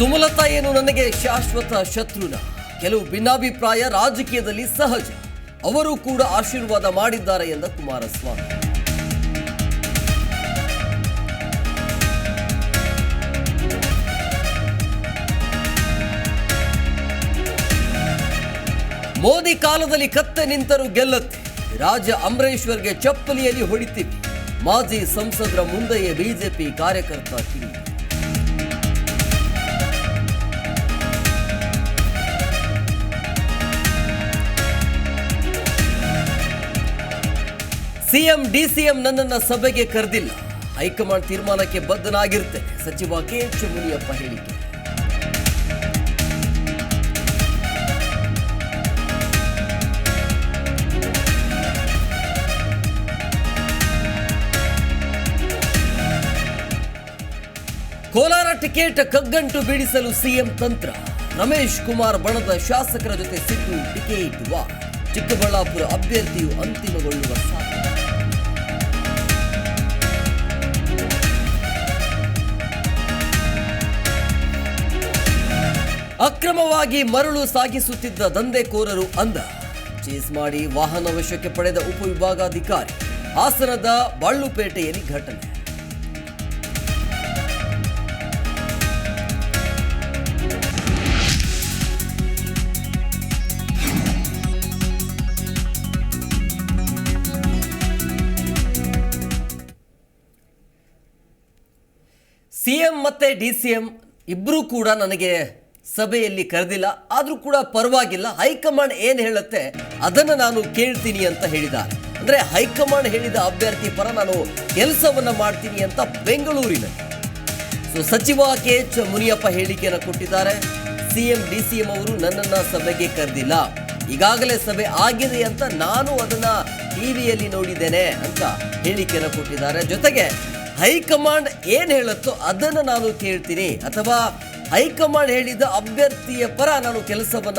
ಸುಮಲತಾ ಏನು ನನಗೆ ಶಾಶ್ವತ ಶತ್ರುನ? ಕೆಲವು ಭಿನ್ನಾಭಿಪ್ರಾಯ ರಾಜಕೀಯದಲ್ಲಿ ಸಹಜ. ಅವರು ಕೂಡ ಆಶೀರ್ವಾದ ಮಾಡಿದ್ದಾರೆ ಎಂದ ಕುಮಾರಸ್ವಾಮಿ. ಮೋದಿ ಕಾಲದಲ್ಲಿ ಕತ್ತೆ ನಿಂತರೂ ಗೆಲ್ಲತ್ತೆ. ರಾಜ ಅಮರೇಶ್ವರ್ಗೆ ಚಪ್ಪಲಿಯಲ್ಲಿ ಹೊಡಿತೀವಿ. ಮಾಜಿ ಸಂಸದರ ಮುಂದೆಯೇ ಬಿಜೆಪಿ ಕಾರ್ಯಕರ್ತ ಕಿಡಿ ಸಿಎಂ ಡಿಸಿಎಂ ನನ್ನನ್ನ ಸಭೆಗೆ ಕರೆದಿಲ್ಲ. ಹೈಕಮಾಂಡ್ ತೀರ್ಮಾನಕ್ಕೆ ಬದ್ಧನಾಗಿರ್ತೇನೆ ಸಚಿವ ಕೆ. ಎಚ್ ಮುನಿಯಪ್ಪ ಹೇಳಿಕೆ. ಕೋಲಾರ ಟಿಕೆಟ್ ಕಗ್ಗಂಟು ಬೀಳಿಸಲು ಸಿಎಂ ತಂತ್ರ. ರಮೇಶ್ ಕುಮಾರ್ ಬಣದ ಶಾಸಕರ ಜೊತೆ ಸಿದ್ದು ಟಿಕೆಟ್ ವಾ ಚಿಕ್ಕಬಳ್ಳಾಪುರ ಅಭ್ಯರ್ಥಿಯು ಅಂತಿಮಗೊಳ್ಳುವ ಸಾಧ್ಯತೆ ಅಕ್ರಮವಾಗಿ ಮರಳು ಸಾಗಿಸುತ್ತಿದ್ದ ದಂಧೆಕೋರರು ಅಂದ. ಚೇಸ್ ಮಾಡಿ ವಾಹನ ವಶಕ್ಕೆ ಪಡೆದ ಉಪವಿಭಾಗಾಧಿಕಾರಿ. ಹಾಸನದ ಬಾಳುಪೇಟೆಯಲ್ಲಿ ಘಟನೆ. ಸಿಎಂ ಮತ್ತೆ ಡಿ ಸಿ ಎಂ ಇಬ್ಬರೂ ಕೂಡ ನನಗೆ ಸಭೆಯಲ್ಲಿ ಕರೆದಿಲ್ಲ, ಆದರೂ ಕೂಡ ಪರವಾಗಿಲ್ಲ. ಹೈಕಮಾಂಡ್ ಏನು ಹೇಳುತ್ತೆ ಅದನ್ನು ನಾನು ಕೇಳ್ತೀನಿ ಅಂತ ಹೇಳಿದ ಅಂದರೆ ಹೈಕಮಾಂಡ್ ಹೇಳಿದ ಅಭ್ಯರ್ಥಿ ಪರ ನಾನು ಕೆಲಸವನ್ನ ಮಾಡ್ತೀನಿ ಅಂತ ಬೆಂಗಳೂರಿನ ಸೊ ಸಚಿವ ಕೆ ಎಚ್ ಮುನಿಯಪ್ಪ ಹೇಳಿಕೆಯನ್ನು ಕೊಟ್ಟಿದ್ದಾರೆ. ಸಿಎಂ ಡಿ ಸಿ ಎಂ ಅವರು ನನ್ನನ್ನ ಸಭೆಗೆ ಕರೆದಿಲ್ಲ. ಈಗಾಗಲೇ ಸಭೆ ಆಗಿದೆ ಅಂತ ನಾನು ಅದನ್ನ ಟಿವಿಯಲ್ಲಿ ನೋಡಿದ್ದೇನೆ ಅಂತ ಹೇಳಿಕೆಯನ್ನು ಕೊಟ್ಟಿದ್ದಾರೆ. ಜೊತೆಗೆ ಹೈಕಮಾಂಡ್ ಏನು ಹೇಳುತ್ತೋ ಅದನ್ನು ನಾನು ಕೇಳ್ತೀನಿ. ಅಥವಾ ಹೈಕಮಾಂಡ್ ಹೇಳಿದ ಅಭ್ಯರ್ಥಿಯ ಪರ ನಾನು ಕೆಲಸವನ್ನ